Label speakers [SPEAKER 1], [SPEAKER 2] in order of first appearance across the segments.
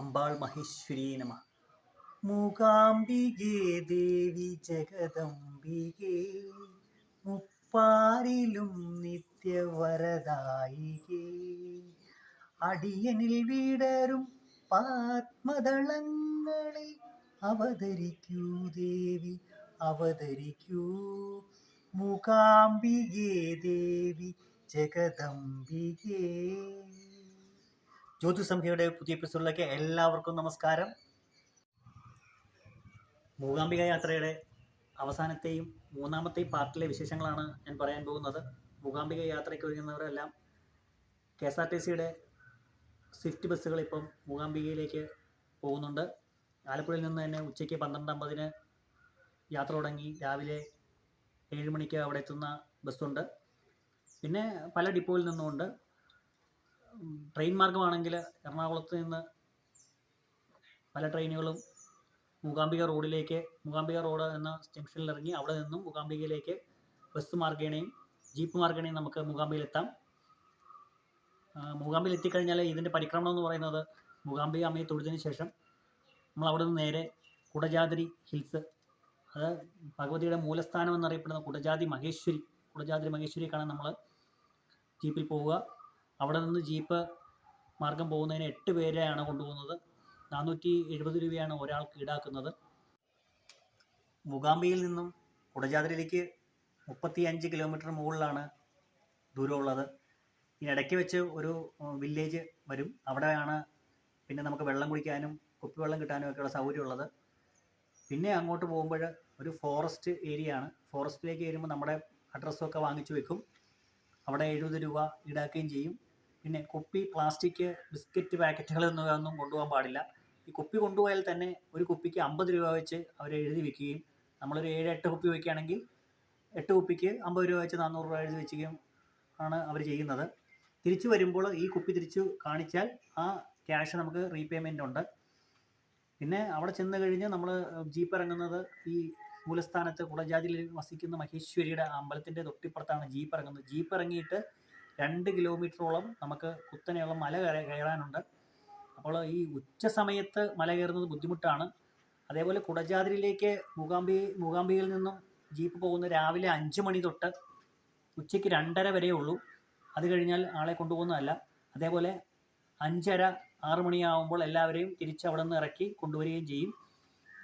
[SPEAKER 1] അമ്പാൾ മഹേശ്വരീ നമ. മൂകാംബികേ ദേവി ജഗദംബികേ. മുപ്പാരിലും നിത്യവരദായികേ. അടിയനിൽ വീടരും പാത്മദളങ്ങളിൽ അവതരിക്കൂ ദേവി അവതരിക്കൂ. മൂകാംബികേ ദേവി ജഗദംബികേ. ജ്യോതിസംഖ്യയുടെ പുതിയ എപ്പിസോഡിലേക്ക് എല്ലാവർക്കും നമസ്കാരം. മൂകാംബിക യാത്രയുടെ അവസാനത്തെയും മൂന്നാമത്തെയും പാർട്ടിലെ വിശേഷങ്ങളാണ് ഞാൻ പറയാൻ പോകുന്നത്. മൂകാംബിക യാത്രയ്ക്ക് ഒരുങ്ങുന്നവരെല്ലാം കെ എസ് ആർ ടി സിയുടെ സ്വിഫ്റ്റ് ബസ്സുകൾ ഇപ്പം മൂകാംബികയിലേക്ക് പോകുന്നുണ്ട്. ആലപ്പുഴയിൽ നിന്ന് തന്നെ ഉച്ചയ്ക്ക് പന്ത്രണ്ട് അമ്പതിന് യാത്ര തുടങ്ങി രാവിലെ ഏഴ് മണിക്ക് അവിടെ എത്തുന്ന ബസ്സുണ്ട്. പിന്നെ പല ഡിപ്പോയിൽ നിന്നുമുണ്ട്. ട്രെയിൻ മാർഗമാണെങ്കിൽ എറണാകുളത്ത് നിന്ന് പല ട്രെയിനുകളും മൂകാംബിക റോഡിലേക്ക് മൂകാംബിക റോഡ് എന്ന ജംഗ്ഷനിൽ ഇറങ്ങി അവിടെ നിന്നും മൂകാംബികയിലേക്ക് ബസ് മാർഗേണയും ജീപ്പ് മാർഗേണയും നമുക്ക് മൂകാംബികയിലെത്താം എത്താം. മൂകാംബിയിൽ എത്തിക്കഴിഞ്ഞാൽ ഇതിന്റെ പരിക്രമണം എന്ന് പറയുന്നത് മൂകാംബിക അമ്മയെ തൊഴുതിന് ശേഷം നമ്മൾ അവിടെ നിന്ന് നേരെ കുടജാതിരി ഹിൽസ് അത് ഭഗവതിയുടെ മൂലസ്ഥാനം എന്നറിയപ്പെടുന്ന കുടജാതി മഹേശ്വരി കുടജാതിരി മഹേശ്വരി കാണാൻ നമ്മൾ ജീപ്പിൽ പോവുക. അവിടെ നിന്ന് ജീപ്പ് മാർഗം പോകുന്നതിന് എട്ട് പേരെയാണ് കൊണ്ടുപോകുന്നത്. നാനൂറ്റി എഴുപത് രൂപയാണ് ഒരാൾക്ക് ഈടാക്കുന്നത്. മുഗാംബിയിൽ നിന്നും കുടജാതിരയിലേക്ക് മുപ്പത്തി അഞ്ച് കിലോമീറ്റർ മുകളിലാണ് ദൂരമുള്ളത്. ഇതിനിടയ്ക്ക് വെച്ച് ഒരു വില്ലേജ് വരും. അവിടെയാണ് പിന്നെ നമുക്ക് വെള്ളം കുടിക്കാനും കുപ്പിവെള്ളം കിട്ടാനും ഒക്കെയുള്ള സൗകര്യമുള്ളത്. പിന്നെ അങ്ങോട്ട് പോകുമ്പോൾ ഒരു ഫോറസ്റ്റ് ഏരിയ ആണ്. ഫോറസ്റ്റിലേക്ക് വരുമ്പോൾ നമ്മുടെ അഡ്രസ്സൊക്കെ വാങ്ങിച്ചു വെക്കും. അവിടെ എഴുപത് രൂപ ഈടാക്കുകയും ചെയ്യും. പിന്നെ കുപ്പി പ്ലാസ്റ്റിക് ബിസ്ക്കറ്റ് പാക്കറ്റുകൾ എന്നൊന്നും കൊണ്ടുപോകാൻ പാടില്ല. ഈ കുപ്പി കൊണ്ടുപോയാൽ തന്നെ ഒരു കുപ്പിക്ക് അമ്പത് രൂപ വെച്ച് അവർ എഴുതി വെക്കുകയും നമ്മളൊരു ഏഴ് എട്ട് കുപ്പി വയ്ക്കുകയാണെങ്കിൽ എട്ട് കുപ്പിക്ക് അമ്പത് രൂപ വെച്ച് നാനൂറ് രൂപ എഴുതി വെക്കുകയും ആണ് അവർ ചെയ്യുന്നത്. തിരിച്ചു വരുമ്പോൾ ഈ കുപ്പി തിരിച്ചു കാണിച്ചാൽ ആ ക്യാഷ് നമുക്ക് റീപേയ്മെന്റ് ഉണ്ട്. പിന്നെ അവിടെ ചെന്ന് കഴിഞ്ഞ് നമ്മൾ ജീപ്പ് ഇറങ്ങുന്നത് ഈ മൂലസ്ഥാനത്ത് കുളജാതിയിൽ വസിക്കുന്ന മഹേശ്വരിയുടെ അമ്പലത്തിന്റെ തൊട്ടിപ്പുറത്താണ് ജീപ്പ് ഇറങ്ങുന്നത്. ജീപ്പ് ഇറങ്ങിയിട്ട് രണ്ട് കിലോമീറ്ററോളം നമുക്ക് കുത്തനെയുള്ള മല കയറാനുണ്ട്. അപ്പോൾ ഈ ഉച്ച സമയത്ത് മല കയറുന്നത് ബുദ്ധിമുട്ടാണ്. അതേപോലെ കുടജാദ്രിയിലേക്ക് മൂകാംബി മൂകാംബിയിൽ നിന്നും ജീപ്പ് പോകുന്ന രാവിലെ അഞ്ച് മണി തൊട്ട് ഉച്ചയ്ക്ക് രണ്ടര വരെയേ ഉള്ളൂ. അത് കഴിഞ്ഞാൽ ആളെ കൊണ്ടുപോകുന്നതല്ല. അതേപോലെ അഞ്ചര ആറ് മണിയാവുമ്പോൾ എല്ലാവരെയും തിരിച്ച് അവിടെ നിന്ന് ഇറക്കി കൊണ്ടുവരികയും ചെയ്യും.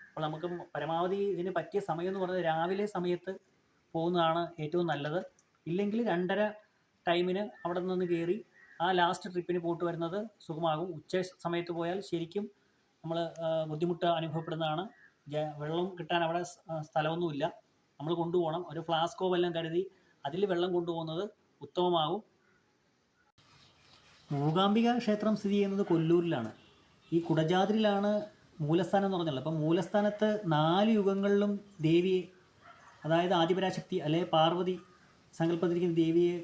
[SPEAKER 1] അപ്പോൾ നമുക്ക് പരമാവധി ഇതിന് പറ്റിയ സമയം എന്ന് പറഞ്ഞാൽ രാവിലെ സമയത്ത് പോകുന്നതാണ് ഏറ്റവും നല്ലത്. ഇല്ലെങ്കിൽ രണ്ടര ടൈമിന് അവിടെ നിന്ന് കയറി ആ ലാസ്റ്റ് ട്രിപ്പിന് പോയിട്ട് വരുന്നത് സുഖമാകും. ഉച്ച സമയത്ത് പോയാൽ ശരിക്കും നമ്മൾ ബുദ്ധിമുട്ട് അനുഭവപ്പെടുന്നതാണ്. വെള്ളം കിട്ടാൻ അവിടെ സ്ഥലമൊന്നുമില്ല. നമ്മൾ കൊണ്ടുപോകണം. ഒരു ഫ്ലാസ്കോ വല്ലതും കരുതി അതിൽ വെള്ളം കൊണ്ടുപോകുന്നത് ഉത്തമമാകും. മൂകാംബിക ക്ഷേത്രം സ്ഥിതി ചെയ്യുന്നത് കൊല്ലൂരിലാണ്. ഈ കുടജാദ്രിയിലാണ് മൂലസ്ഥാനം എന്ന് പറഞ്ഞുള്ളത് അപ്പം മൂലസ്ഥാനത്ത് നാല് യുഗങ്ങളിലും ദേവിയെ അതായത് ആദിപരാശക്തി അല്ലെ പാർവതി സങ്കല്പത്തിരിക്കുന്ന ദേവിയെ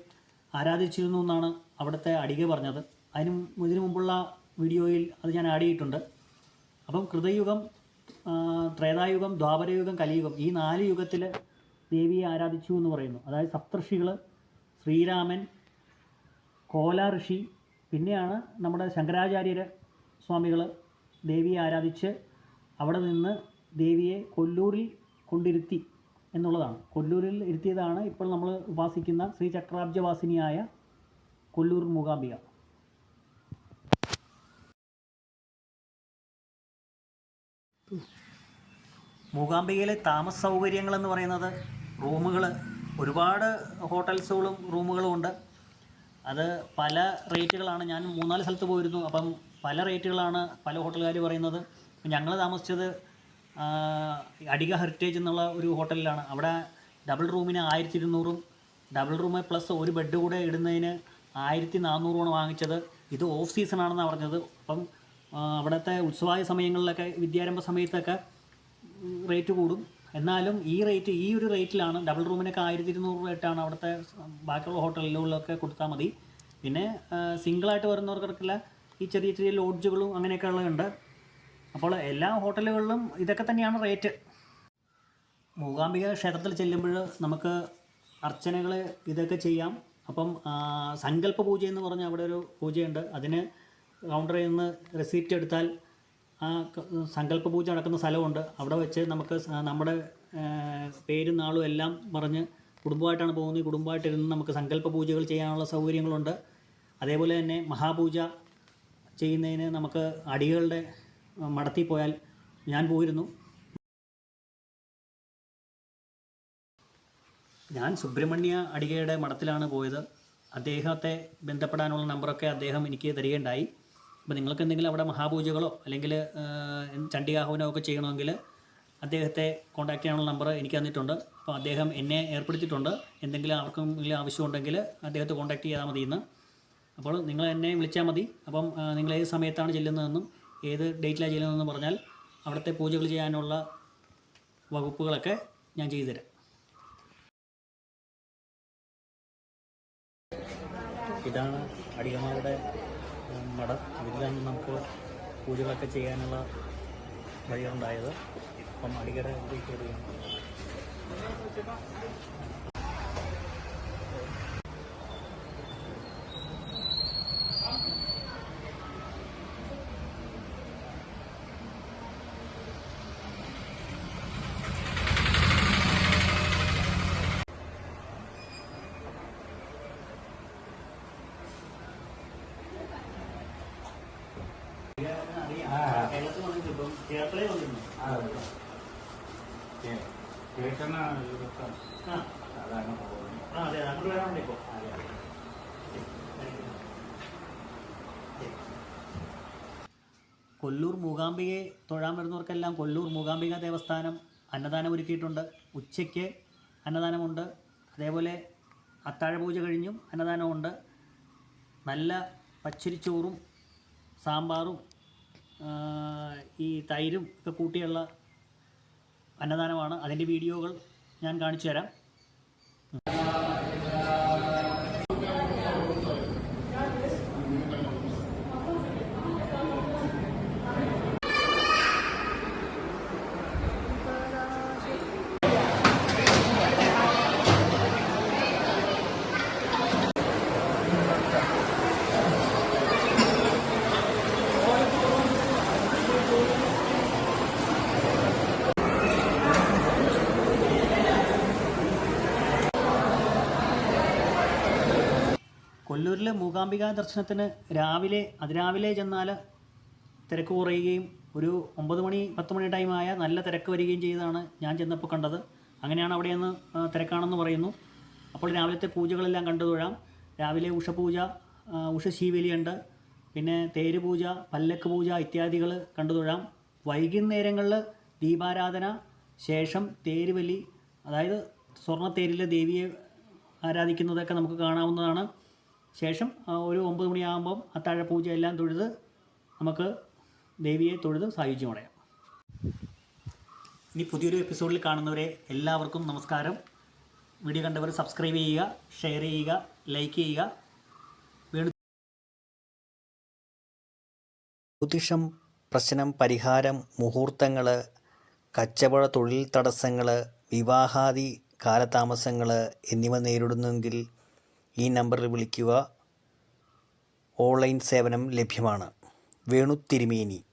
[SPEAKER 1] ആരാധിച്ചിരുന്നു എന്നാണ് അവിടുത്തെ അടിക പറഞ്ഞത്. അതിനും ഇതിനു മുമ്പുള്ള വീഡിയോയിൽ അത് ഞാൻ ആഡ് ചെയ്തിട്ടുണ്ട്. അപ്പം കൃതയുഗം ത്രേതായുഗം ദ്വാപരയുഗം കലിയുഗം ഈ നാല് യുഗത്തിൽ ദേവിയെ ആരാധിച്ചു എന്ന് പറയുന്നു. അതായത് സപ്തർഷികൾ ശ്രീരാമൻ കോല ഋഷി പിന്നെയാണ് നമ്മുടെ ശങ്കരാചാര്യർ സ്വാമികൾ ദേവിയെ ആരാധിച്ച് അവിടെ നിന്ന് ദേവിയെ കൊല്ലൂരിൽ കൊണ്ടിരുത്തി. എന്നുള്ളതാണ്. കൊല്ലൂരിൽ ഇരുത്തിയതാണ് ഇപ്പോൾ നമ്മൾ ഉപാസിക്കുന്ന ശ്രീ ചക്രാബ്ജവാസിനിയായ കൊല്ലൂർ മൂകാംബിക. മൂകാംബികയിലെ താമസ സൗകര്യങ്ങൾ എന്ന് പറയുന്നത് റൂമുകൾ ഒരുപാട് ഹോട്ടൽസുകളും റൂമുകളും ഉണ്ട്. അത് പല റേറ്റുകളാണ്. ഞാൻ മൂന്നാൽ സ്ഥലത്ത് പോയിരുന്നു. അപ്പം പല റേറ്റുകളാണ് പല ഹോട്ടലുകാർ പറയുന്നത്. ഞങ്ങൾ താമസിച്ചത് അടിക ഹെറിറ്റേജ് എന്നുള്ള ഒരു ഹോട്ടലിലാണ്. അവിടെ ഡബിൾ റൂമിന് ആയിരത്തി ഇരുന്നൂറും ഡബിൾ റൂമ് പ്ലസ് ഒരു ബെഡ് കൂടെ ഇടുന്നതിന് ആയിരത്തി നാനൂറുമാണ് വാങ്ങിച്ചത്. ഇത് ഓഫ് സീസണാണെന്നാണ് പറഞ്ഞത്. അപ്പം അവിടുത്തെ ഉത്സവായ സമയങ്ങളിലൊക്കെ വിദ്യാരംഭ സമയത്തൊക്കെ റേറ്റ് കൂടും. എന്നാലും ഈ റേറ്റ് ഈ ഒരു റേറ്റിലാണ് ഡബിൾ റൂമിനൊക്കെ ആയിരത്തി ഇരുന്നൂറ് റേറ്റാണ് അവിടുത്തെ ബാക്കിയുള്ള ഹോട്ടലുകളിലൊക്കെ കൊടുത്താൽ മതി. പിന്നെ സിംഗിളായിട്ട് വരുന്നവർക്കൊക്കെ ഈ ചെറിയ ചെറിയ ലോഡ്ജുകളും അങ്ങനെയൊക്കെ ഉള്ളതുണ്ട്. അപ്പോൾ എല്ലാ ഹോട്ടലുകളിലും ഇതൊക്കെ തന്നെയാണ് റേറ്റ്. മൂകാംബിക ക്ഷേത്രത്തിൽ ചെല്ലുമ്പോൾ നമുക്ക് അർച്ചനകൾ ഇതൊക്കെ ചെയ്യാം. അപ്പം സങ്കല്പ പൂജ എന്ന് പറഞ്ഞ അവിടെ ഒരു പൂജയുണ്ട്. അതിന് കൗണ്ടറിൽ നിന്ന് റെസിപ്റ്റ് എടുത്താൽ ആ സങ്കല്പ പൂജ നടക്കുന്ന സ്ഥലമുണ്ട്. അവിടെ വെച്ച് നമുക്ക് നമ്മുടെ പേരും നാളും എല്ലാം പറഞ്ഞ് കുടുംബമായിട്ടാണ് പോകുന്നത്. കുടുംബമായിട്ട് കുടുംബമായിട്ടിരുന്ന് നമുക്ക് സങ്കല്പ പൂജകൾ ചെയ്യാനുള്ള സൗകര്യങ്ങളുണ്ട്. അതേപോലെ തന്നെ മഹാപൂജ ചെയ്യുന്നതിന് നമുക്ക് അടികളുടെ ആ, മഠത്തിൽ പോയാൽ ഞാൻ പോയിരുന്നു. ഞാൻ സുബ്രഹ്മണ്യ അടികയുടെ മഠത്തിലാണ് പോയത്. അദ്ദേഹത്തെ ബന്ധപ്പെടാനുള്ള നമ്പറൊക്കെ അദ്ദേഹം എനിക്ക് തരികയുണ്ടായി. അപ്പോൾ നിങ്ങൾക്ക് എന്തെങ്കിലും അവിടെ മഹാപൂജകളോ അല്ലെങ്കിൽ ചണ്ഡികാഹവനോ ഒക്കെ ചെയ്യണമെങ്കിൽ അദ്ദേഹത്തെ കോൺടാക്ട് ചെയ്യാനുള്ള നമ്പർ എനിക്ക് തന്നിട്ടുണ്ട്. അപ്പോൾ അദ്ദേഹം എന്നെ ഏർപ്പെടുത്തിയിട്ടുണ്ട്. എന്തെങ്കിലും ആർക്കെങ്കിലും ആവശ്യമുണ്ടെങ്കിൽ അദ്ദേഹത്തെ കോൺടാക്ട് ചെയ്താൽ മതി ഇന്ന് അപ്പോൾ നിങ്ങൾ എന്നെ വിളിച്ചാൽ മതി. അപ്പം നിങ്ങൾ ഏത് സമയത്താണ് ചെല്ലുന്നതെന്നും ഏത് ഡേറ്റിലാണ് ചെയ്യുന്നതെന്ന് പറഞ്ഞാൽ അവിടുത്തെ പൂജകൾ ചെയ്യാനുള്ള വകുപ്പുകളൊക്കെ ഞാൻ ചെയ്തു തരാം. ഇതാണ് അടികമാരുടെ മഠം. ഇതിലാണ് നമുക്ക് പൂജകളൊക്കെ ചെയ്യാനുള്ള വഴിയുണ്ടായത് അപ്പം ഇതിലേക്ക് വരികയാണ് കേരളത്തിൽ വന്നിട്ട് ഇപ്പം കേരളത്തിൽ വന്നിരുന്നു
[SPEAKER 2] കേൾക്കുന്ന ഇതൊക്കെ
[SPEAKER 1] ആ
[SPEAKER 2] അതാണ് പോകുന്നത്
[SPEAKER 1] ആ അതെ അങ്ങോട്ട് വരാനുണ്ട് ഇപ്പോൾ കൊല്ലൂർ മൂകാംബികയെ തൊഴാൻ വരുന്നവർക്കെല്ലാം കൊല്ലൂർ മൂകാംബിക ദേവസ്ഥാനം അന്നദാനം ഒരുക്കിയിട്ടുണ്ട് ഉച്ചയ്ക്ക് അന്നദാനമുണ്ട്. അതേപോലെ അത്താഴ പൂജ കഴിഞ്ഞും അന്നദാനമുണ്ട്. നല്ല പച്ചരിച്ചോറും സാമ്പാറും ഈ തൈരും ഒക്കെ കൂട്ടിയുള്ള അന്നദാനമാണ്. അതിന്റെ വീഡിയോകൾ ഞാൻ കാണിച്ചു തരാം കൊല്ലൂരിൽ മൂകാംബിക ദർശനത്തിന് രാവിലെ അതിരാവിലെ ചെന്നാൽ തിരക്ക് കുറയുകയും ഒരു ഒമ്പത് മണി പത്ത് മണി ടൈമായ നല്ല തിരക്ക് വരികയും ചെയ്താണ് ഞാൻ ചെന്നപ്പോൾ കണ്ടത്. അങ്ങനെയാണ് അവിടെ നിന്ന് തിരക്കാണെന്ന് പറയുന്നു. അപ്പോൾ രാവിലത്തെ പൂജകളെല്ലാം കണ്ടു തൊഴാം. രാവിലെ ഉഷപൂജ ഉഷശീവേലിയുണ്ട്. പിന്നെ തേര് പൂജ പല്ലക്ക് പൂജ ഇത്യാദികൾ കണ്ടു തൊഴാം. വൈകുന്നേരങ്ങളിൽ ദീപാരാധന ശേഷം തേരുവലി അതായത് സ്വർണത്തേരിലെ ദേവിയെ ആരാധിക്കുന്നതൊക്കെ നമുക്ക് കാണാവുന്നതാണ്. ശേഷം ഒരു ഒമ്പത് മണിയാകുമ്പം അത്താഴ പൂജ എല്ലാം തൊഴുത് നമുക്ക് ദേവിയെ തൊഴുത് സായുജ്യം അടയാം. ഇനി പുതിയൊരു എപ്പിസോഡിൽ കാണുന്നവരെ എല്ലാവർക്കും നമസ്കാരം. വീഡിയോ കണ്ടവർ സബ്സ്ക്രൈബ് ചെയ്യുക ഷെയർ ചെയ്യുക ലൈക്ക് ചെയ്യുക.
[SPEAKER 3] ജ്യോതിഷം പ്രശ്നം പരിഹാരം മുഹൂർത്തങ്ങൾ കച്ചവട തൊഴിൽ തടസ്സങ്ങൾ വിവാഹാദി കാലതാമസങ്ങൾ എന്നിവ നേരിടുന്നെങ്കിൽ ഈ നമ്പറിൽ വിളിക്കുക. ഓൺലൈൻ സേവനം ലഭ്യമാണ്. വേണു തിരുമേനി.